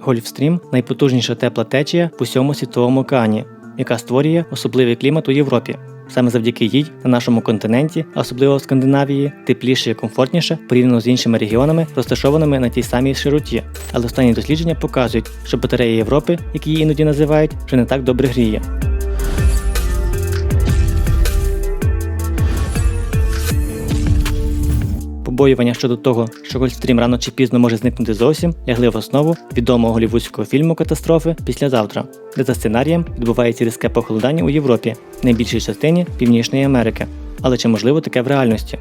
Гольфстрім найпотужніша тепла течія в усьому світовому океані, яка створює особливий клімат у Європі. Саме завдяки їй на нашому континенті, особливо в Скандинавії, тепліше і комфортніше порівняно з іншими регіонами, розташованими на тій самій широті. Але останні дослідження показують, що батарея Європи, які її іноді називають, вже не так добре гріє. Побоювання щодо того, що Гольфстрім рано чи пізно може зникнути зовсім, лягли в основу відомого голівудського фільму Катастрофи післязавтра, де за сценарієм відбувається різке похолодання у Європі, найбільшій частині Північної Америки. Але чи можливо таке в реальності?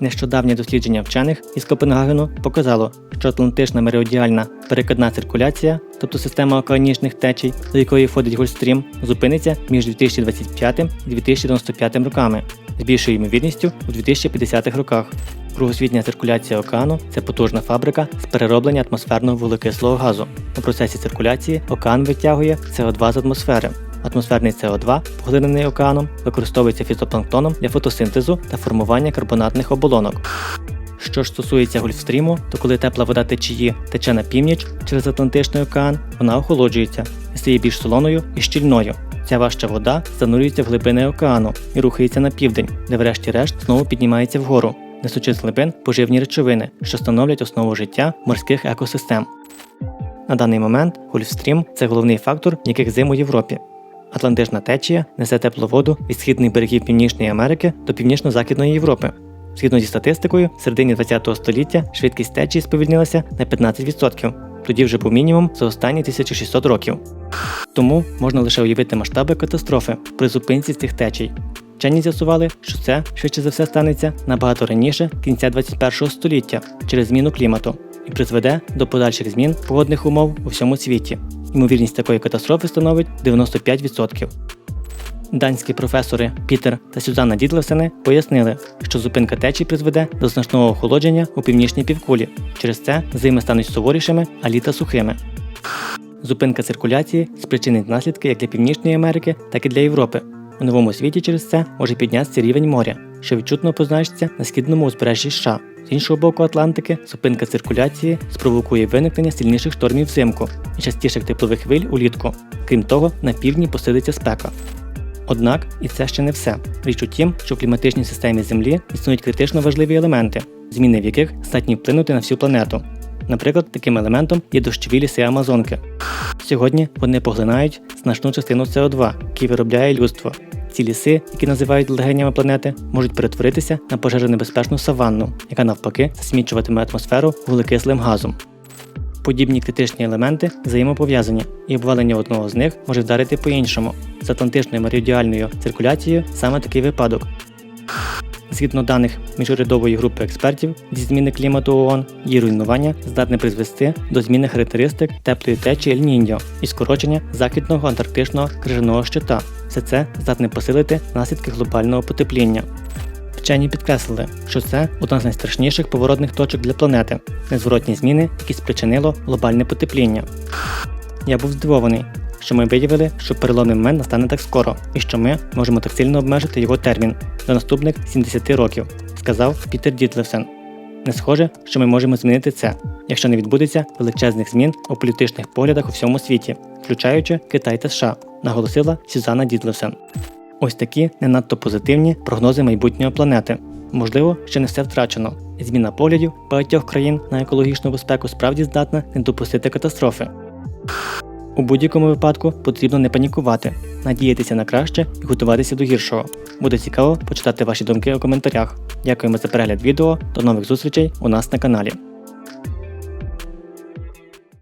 Нещодавнє дослідження вчених із Копенгагену показало, що атлантична меридіальна перекидна циркуляція, тобто система океанічних течій, до якої входить Гольфстрім, зупиниться між 2025 і 2095 роками, з більшою ймовірністю у 2050-х роках. Кругосвітня циркуляція океану це потужна фабрика з перероблення атмосферного вуглекислого газу. У процесі циркуляції океан витягує СО2 з атмосфери. Атмосферний СО2, поглинений океаном, використовується фітопланктоном для фотосинтезу та формування карбонатних оболонок. Що ж стосується Гольфстріму, то коли тепла вода течії тече на північ через Атлантичний океан, вона охолоджується і стає більш солоною і щільною. Ця важча вода занурюється в глибини океану і рухається на південь, де врешті-решт знову піднімається вгору, несучи глибин поживні речовини, що становлять основу життя морських екосистем. На даний момент Гольфстрім це головний фактор яких зим у Європі. Атлантична течія несе теплу воду від східних берегів Північної Америки до північно-західної Європи. Згідно зі статистикою, в середині ХХ століття швидкість течії сповільнилася на 15%, тоді вже був мінімум за останні 1600 років. Тому можна лише уявити масштаби катастрофи при зупинці цих течій. Вчені з'ясували, що це швидше за все станеться набагато раніше кінця 21 століття через зміну клімату і призведе до подальших змін погодних умов у всьому світі. Ймовірність такої катастрофи становить 95%. Данські професори Пітер та Сюзанна Дідлесени пояснили, що зупинка течії призведе до значного охолодження у північній півкулі. Через це зими стануть суворішими, а літа сухими. Зупинка циркуляції спричинить наслідки як для Північної Америки, так і для Європи. У новому світі через це може піднятися рівень моря, що відчутно позначиться на східному узбережжі США. З іншого боку Атлантики, зупинка циркуляції спровокує виникнення сильніших штормів взимку і частіших теплових хвиль улітку. Крім того, на півдні посилиться спека. Однак і це ще не все. Річ у тім, що в кліматичній системі Землі існують критично важливі елементи, зміни в яких здатні вплинути на всю планету. Наприклад, таким елементом є дощові ліси Амазонки. Сьогодні вони поглинають значну частину СО2, який виробляє людство. Ці ліси, які називають легенями планети, можуть перетворитися на пожежонебезпечну саванну, яка навпаки засмічуватиме атмосферу вуглекислим газом. Подібні критичні елементи взаємопов'язані, і обвалення одного з них може вдарити по-іншому. З атлантичною меридіальною циркуляцією саме такий випадок. Згідно даних міжурядової групи експертів зі зміни клімату ООН, її руйнування здатне призвести до зміни характеристик теплої течії Ель-Ніньо і скорочення західного антарктичного крижаного щита. Все це здатне посилити наслідки глобального потепління. Вчені підкреслили, що це одна з найстрашніших поворотних точок для планети, незворотні зміни, які спричинило глобальне потепління. Я був здивований, що ми виявили, що переломний момент настане так скоро, і що ми можемо так сильно обмежити його термін до наступних 70 років, сказав Пітер Дітлевсен. Не схоже, що ми можемо змінити це, якщо не відбудеться величезних змін у політичних поглядах у всьому світі, включаючи Китай та США, наголосила Сюзанна Дітлевсен. Ось такі не надто позитивні прогнози майбутнього планети. Можливо, ще не все втрачено. Зміна поглядів багатьох країн на екологічну безпеку справді здатна не допустити катастрофи. У будь-якому випадку потрібно не панікувати, надіятися на краще і готуватися до гіршого. Буде цікаво почитати ваші думки у коментарях. Дякуємо за перегляд відео. До нових зустрічей у нас на каналі.